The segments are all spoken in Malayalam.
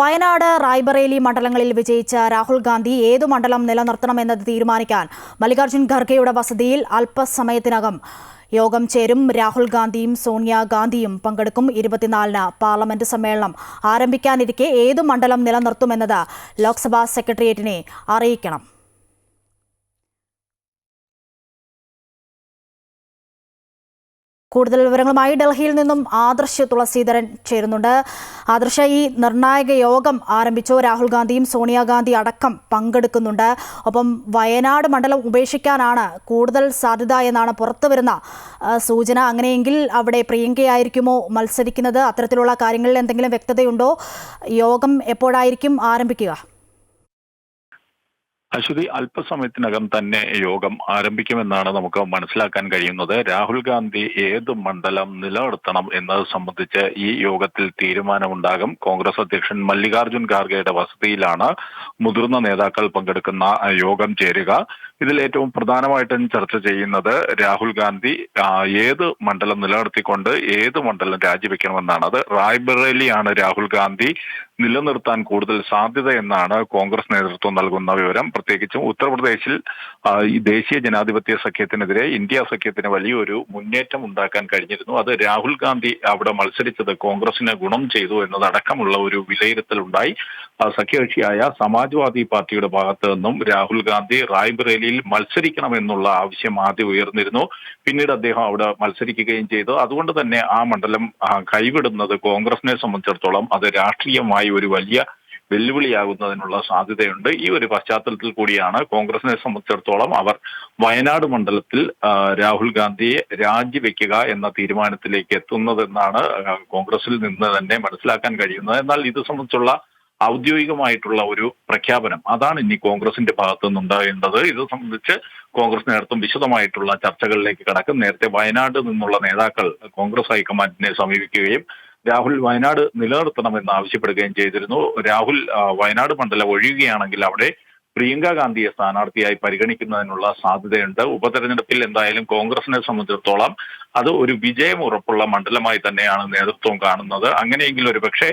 വയനാട് റായ്ബറേലി മണ്ഡലങ്ങളിൽ വിജയിച്ച രാഹുൽ ഗാന്ധി ഏതു മണ്ഡലം നിലനിർത്തണമെന്നത് തീരുമാനിക്കാൻ മല്ലികാർജുൻ ഖർഗെയുടെ വസതിയിൽ അല്പസമയത്തിനകം യോഗം ചേരും. രാഹുൽ ഗാന്ധിയും സോണിയാഗാന്ധിയും പങ്കെടുക്കും. ഇരുപത്തിനാലിന് പാർലമെന്റ് സമ്മേളനം ആരംഭിക്കാനിരിക്കെ ഏതു മണ്ഡലം നിലനിർത്തുമെന്നത് ലോക്സഭാ സെക്രട്ടേറിയറ്റിനെ അറിയിക്കണം. കൂടുതൽ വിവരങ്ങളുമായി ഡൽഹിയിൽ നിന്നും ആദർശ് തുളസീധരൻ ചേരുന്നുണ്ട്. ആദർശ ഈ നിർണായക യോഗം ആരംഭിച്ചു? രാഹുൽ ഗാന്ധിയും സോണിയാഗാന്ധി അടക്കം പങ്കെടുക്കുന്നുണ്ട്. ഒപ്പം വയനാട് മണ്ഡലം ഉപേക്ഷിക്കാനാണ് കൂടുതൽ സാധ്യത എന്നാണ് പുറത്തുവരുന്ന സൂചന. അങ്ങനെയെങ്കിൽ അവിടെ പ്രിയങ്കയായിരിക്കുമോ മത്സരിക്കുന്നത്? അത്തരത്തിലുള്ള കാര്യങ്ങളിൽ എന്തെങ്കിലും വ്യക്തതയുണ്ടോ? യോഗം എപ്പോഴായിരിക്കും ആരംഭിക്കുക? അശ്വതി അല്പസമയത്തിനകം തന്നെ യോഗം ആരംഭിക്കുമെന്നാണ് നമുക്ക് മനസ്സിലാക്കാൻ കഴിയുന്നത്. രാഹുൽ ഗാന്ധി ഏത് മണ്ഡലം നിലനിർത്തണം എന്നത് സംബന്ധിച്ച് ഈ യോഗത്തിൽ തീരുമാനമുണ്ടാകും. കോൺഗ്രസ് അധ്യക്ഷൻ മല്ലികാർജുൻ ഖാർഗെയുടെ വസതിയിലാണ് മുതിർന്ന നേതാക്കൾ പങ്കെടുക്കുന്ന യോഗം ചേരുക. ഇതിൽ ഏറ്റവും പ്രധാനമായിട്ടും ചർച്ച ചെയ്യുന്നത് രാഹുൽ ഗാന്ധി ഏത് മണ്ഡലം നിലനിർത്തിക്കൊണ്ട് ഏത് മണ്ഡലം രാജിവെക്കണമെന്നാണ്. അത് റായ്ബറേലിയാണ് രാഹുൽ ഗാന്ധി നിലനിർത്താൻ കൂടുതൽ സാധ്യത എന്നാണ് കോൺഗ്രസ് നേതൃത്വം നൽകുന്ന വിവരം. പ്രത്യേകിച്ചും ഉത്തർപ്രദേശിൽ ഈ ദേശീയ ജനാധിപത്യ സഖ്യത്തിനെതിരെ ഇന്ത്യ സഖ്യത്തിന് വലിയൊരു മുന്നേറ്റം ഉണ്ടാക്കാൻ കഴിഞ്ഞിരുന്നു. അത് രാഹുൽ ഗാന്ധി അവിടെ മത്സരിച്ചത് കോൺഗ്രസിന് ഗുണം ചെയ്തു എന്നതടക്കമുള്ള ഒരു ആ, സഖ്യകക്ഷിയായ സമാജ്വാദി പാർട്ടിയുടെ ഭാഗത്തു നിന്നും രാഹുൽ ഗാന്ധി റായ്ബറേലിയിൽ മത്സരിക്കണമെന്നുള്ള ആവശ്യം ആദ്യം ഉയർന്നിരുന്നു. പിന്നീട് അദ്ദേഹം അവിടെ മത്സരിക്കുകയും ചെയ്തു. അതുകൊണ്ട് തന്നെ ആ മണ്ഡലം കൈവിടുന്നത് കോൺഗ്രസിനെ സംബന്ധിച്ചിടത്തോളം അത് രാഷ്ട്രീയമായി ഒരു വലിയ വെല്ലുവിളിയാകുന്നതിനുള്ള സാധ്യതയുണ്ട്. ഈ ഒരു പശ്ചാത്തലത്തിൽ കൂടിയാണ് കോൺഗ്രസിനെ സംബന്ധിച്ചിടത്തോളം അവർ വയനാട് മണ്ഡലത്തിൽ രാഹുൽ ഗാന്ധിയെ രാജിവെക്കുക എന്ന തീരുമാനത്തിലേക്ക് എത്തുന്നതെന്നാണ് കോൺഗ്രസിൽ നിന്ന് തന്നെ മനസ്സിലാക്കാൻ കഴിയുന്നത്. എന്നാൽ ഇത് സംബന്ധിച്ചുള്ള ഔദ്യോഗികമായിട്ടുള്ള ഒരു പ്രഖ്യാപനം അതാണ് ഇനി കോൺഗ്രസിന്റെ ഭാഗത്തു നിന്നുണ്ടാകേണ്ടത് ഇത് സംബന്ധിച്ച് കോൺഗ്രസ് നേതൃത്വം വിശദമായിട്ടുള്ള ചർച്ചകളിലേക്ക് കടക്കും. നേരത്തെ വയനാട് നിന്നുള്ള നേതാക്കൾ കോൺഗ്രസ് ഹൈക്കമാൻഡിനെ സമീപിക്കുകയും രാഹുൽ വയനാട് നിലനിർത്തണമെന്ന് ആവശ്യപ്പെടുകയും ചെയ്തിരുന്നു. രാഹുൽ വയനാട് മണ്ഡലം ഒഴിയുകയാണെങ്കിൽ അവിടെ പ്രിയങ്ക ഗാന്ധിയെ സ്ഥാനാർത്ഥിയായി പരിഗണിക്കുന്നതിനുള്ള സാധ്യതയുണ്ട്. ഉപതെരഞ്ഞെടുപ്പിൽ എന്തായാലും കോൺഗ്രസിനെ സംബന്ധിച്ചിടത്തോളം അത് ഒരു വിജയം ഉറപ്പുള്ള മണ്ഡലമായി തന്നെയാണ് നേതൃത്വം കാണുന്നത്. അങ്ങനെയെങ്കിൽ ഒരു പക്ഷേ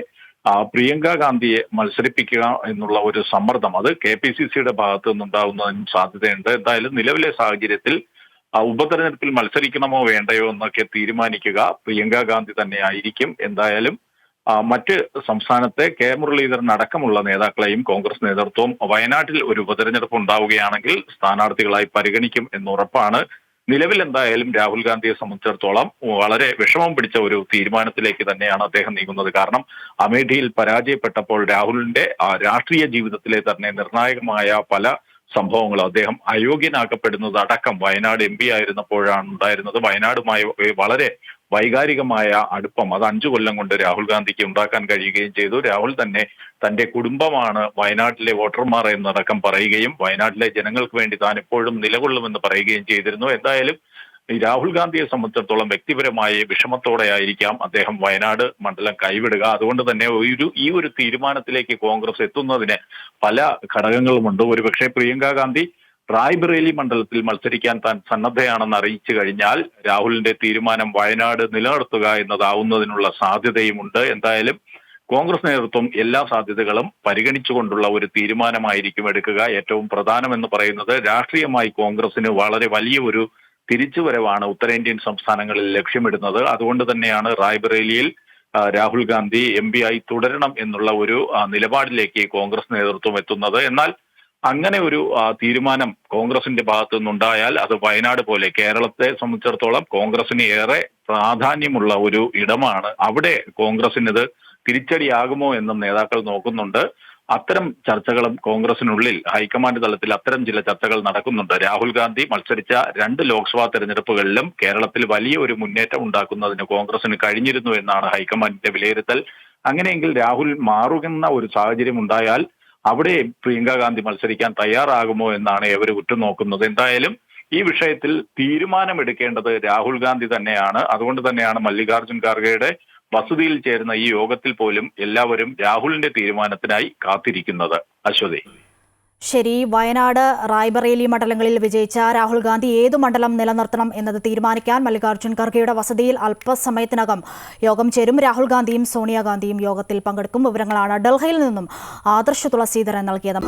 പ്രിയങ്ക ഗാന്ധിയെ മത്സരിപ്പിക്കുക എന്നുള്ള ഒരു സമ്മർദ്ദം അത് കെ പി സി സിയുടെ ഭാഗത്തു നിന്നുണ്ടാവുന്നതിനും സാധ്യതയുണ്ട്. എന്തായാലും നിലവിലെ സാഹചര്യത്തിൽ ഉപതെരഞ്ഞെടുപ്പിൽ മത്സരിക്കണമോ വേണ്ടയോ എന്നൊക്കെ തീരുമാനിക്കുക പ്രിയങ്ക ഗാന്ധി തന്നെ ആയിരിക്കും എന്തായാലും മറ്റ് സംസ്ഥാനത്തെ കെ മുരളീധരൻ അടക്കമുള്ള നേതാക്കളെയും കോൺഗ്രസ് നേതൃത്വം വയനാട്ടിൽ ഒരു ഉപതെരഞ്ഞെടുപ്പ് ഉണ്ടാവുകയാണെങ്കിൽ സ്ഥാനാർത്ഥികളായി പരിഗണിക്കും എന്നുറപ്പാണ്. നിലവിൽ എന്തായാലും രാഹുൽ ഗാന്ധിയെ സംബന്ധിച്ചിടത്തോളം വളരെ വിഷമം പിടിച്ച ഒരു തീരുമാനത്തിലേക്ക് തന്നെയാണ് അദ്ദേഹം നീങ്ങുന്നത്. കാരണം അമേഠിയിൽ പരാജയപ്പെട്ടപ്പോൾ രാഹുലിന്റെ രാഷ്ട്രീയ ജീവിതത്തിലെ തന്നെ നിർണായകമായ പല സംഭവങ്ങളും അദ്ദേഹം അയോഗ്യനാക്കപ്പെടുന്നത് അടക്കം വയനാട് എം പി ആയിരുന്നപ്പോഴാണ് ഉണ്ടായിരുന്നത്. വയനാടുമായി വളരെ വൈകാരികമായ അടുപ്പം അത് അഞ്ചു കൊല്ലം കൊണ്ട് രാഹുൽ ഗാന്ധിക്ക് ഉണ്ടാക്കാൻ കഴിയുകയും ചെയ്തു. രാഹുൽ തന്നെ തന്റെ കുടുംബമാണ് വയനാട്ടിലെ വോട്ടർമാർ എന്നടക്കം പറയുകയും വയനാട്ടിലെ ജനങ്ങൾക്ക് വേണ്ടി താൻ എപ്പോഴും നിലകൊള്ളുമെന്ന് പറയുകയും ചെയ്തിരുന്നു. എന്തായാലും ഈ രാഹുൽ ഗാന്ധിയെ സംബന്ധിച്ചിടത്തോളം വ്യക്തിപരമായ വിഷമത്തോടെ ആയിരിക്കാം അദ്ദേഹം വയനാട് മണ്ഡലം കൈവിടുക. അതുകൊണ്ട് തന്നെ ഒരു ഈ ഒരു തീരുമാനത്തിലേക്ക് കോൺഗ്രസ് എത്തുന്നതിന് പല ഘടകങ്ങളുമുണ്ട്. ഒരുപക്ഷെ പ്രിയങ്ക ഗാന്ധി റായ്ബറേലി മണ്ഡലത്തിൽ മത്സരിക്കാൻ താൻ സന്നദ്ധയാണെന്ന് അറിയിച്ചു കഴിഞ്ഞാൽ രാഹുലിന്റെ തീരുമാനം വയനാട് നിലനിർത്തുക എന്നതാവുന്നതിനുള്ള സാധ്യതയുമുണ്ട്. എന്തായാലും കോൺഗ്രസ് നേതൃത്വം എല്ലാ സാധ്യതകളും പരിഗണിച്ചുകൊണ്ടുള്ള ഒരു തീരുമാനമായിരിക്കും എടുക്കുക. ഏറ്റവും പ്രധാനമെന്ന് പറയുന്നത് രാഷ്ട്രീയമായി കോൺഗ്രസിന് വളരെ വലിയ ഒരു തിരിച്ചുവരവാണ് ഉത്തരേന്ത്യൻ സംസ്ഥാനങ്ങളിൽ ലക്ഷ്യമിടുന്നത്. അതുകൊണ്ട് തന്നെയാണ് റായ്ബറേലിയിൽ രാഹുൽ ഗാന്ധി എം പി ആയി തുടരണം എന്നുള്ള ഒരു നിലപാടിലേക്ക് കോൺഗ്രസ് നേതൃത്വം എത്തുന്നത്. എന്നാൽ അങ്ങനെ ഒരു തീരുമാനം കോൺഗ്രസിന്റെ ഭാഗത്തു നിന്നുണ്ടായാൽ അത് വയനാട് പോലെ കേരളത്തെ സംബന്ധിച്ചിടത്തോളം കോൺഗ്രസിന് ഏറെ പ്രാധാന്യമുള്ള ഒരു ഇടമാണ്. അവിടെ കോൺഗ്രസിന് തിരിച്ചടിയാകുമോ എന്നും നേതാക്കൾ നോക്കുന്നുണ്ട്. അത്തരം ചർച്ചകളും കോൺഗ്രസിനുള്ളിൽ ഹൈക്കമാൻഡ് തലത്തിൽ അത്തരം ചില ചർച്ചകൾ നടക്കുന്നുണ്ട്. രാഹുൽ ഗാന്ധി മത്സരിച്ച രണ്ട് ലോക്സഭാ തെരഞ്ഞെടുപ്പുകളിലും കേരളത്തിൽ വലിയ ഒരു മുന്നേറ്റം ഉണ്ടാക്കുന്നതിന് കോൺഗ്രസിന് കഴിഞ്ഞിരുന്നു എന്നാണ് ഹൈക്കമാൻഡിന്റെ വിലയിരുത്തൽ. അങ്ങനെയെങ്കിൽ രാഹുൽ മാറുകുന്ന ഒരു സാഹചര്യം ഉണ്ടായാൽ അവിടെ പ്രിയങ്ക ഗാന്ധി മത്സരിക്കാൻ തയ്യാറാകുമോ എന്നാണ് ഇവർ ഉറ്റുനോക്കുന്നത്. എന്തായാലും ഈ വിഷയത്തിൽ തീരുമാനമെടുക്കേണ്ടത് രാഹുൽ ഗാന്ധി തന്നെയാണ്. അതുകൊണ്ട് തന്നെയാണ് മല്ലികാർജുൻ ഖാർഗെയുടെ വസതിയിൽ ചേരുന്ന ഈ യോഗത്തിൽ പോലും എല്ലാവരും രാഹുലിന്റെ തീരുമാനത്തിനായി കാത്തിരിക്കുന്നത്. അശ്വതി. ശരി വയനാട് റായ്ബറേലി മണ്ഡലങ്ങളിൽ വിജയിച്ച രാഹുൽ ഗാന്ധി ഏതു മണ്ഡലം നിലനിർത്തണം എന്നത് തീരുമാനിക്കാൻ മല്ലികാർജുൻ ഖർഗെയുടെ വസതിയിൽ അല്പസമയത്തിനകം യോഗം ചേരും. രാഹുൽ ഗാന്ധിയും സോണിയാഗാന്ധിയും യോഗത്തിൽ പങ്കെടുക്കും. വിവരങ്ങളാണ് ഡൽഹിയിൽ നിന്നും ആദർശ തുളസീധരൻ നൽകിയത്.